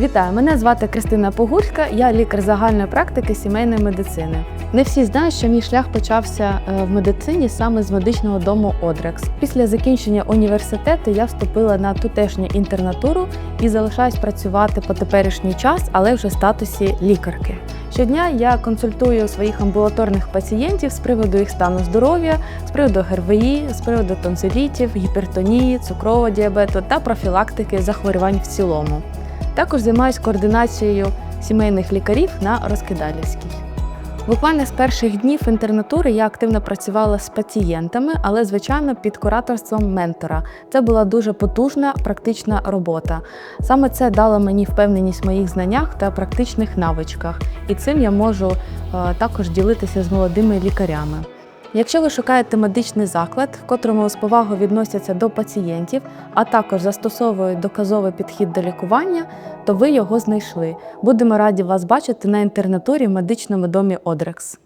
Вітаю, мене звати Кристина Погурська, я лікар загальної практики сімейної медицини. Не всі знають, що мій шлях почався е, в медицині саме з медичного дому Одрекс. Після закінчення університету я вступила на тутешню інтернатуру і залишаюсь працювати по теперішній час, але вже в статусі лікарки. Щодня я консультую своїх амбулаторних пацієнтів з приводу їх стану здоров'я, з приводу ГРВІ, з приводу тонзилітів, гіпертонії, цукрового діабету та профілактики захворювань в цілому. Також займаюся координацією сімейних лікарів на Розкидалівській. Буквально з перших днів інтернатури я активно працювала з пацієнтами, але звичайно під кураторством ментора. Це була дуже потужна практична робота. Саме це дало мені впевненість в моїх знаннях та практичних навичках, і цим я можу е, також ділитися з молодими лікарями. Якщо ви шукаєте медичний заклад, в котрому з повагою відносяться до пацієнтів, а також застосовують доказовий підхід до лікування, то ви його знайшли. Будемо раді вас бачити на інтернатурі в медичному домі Одрекс.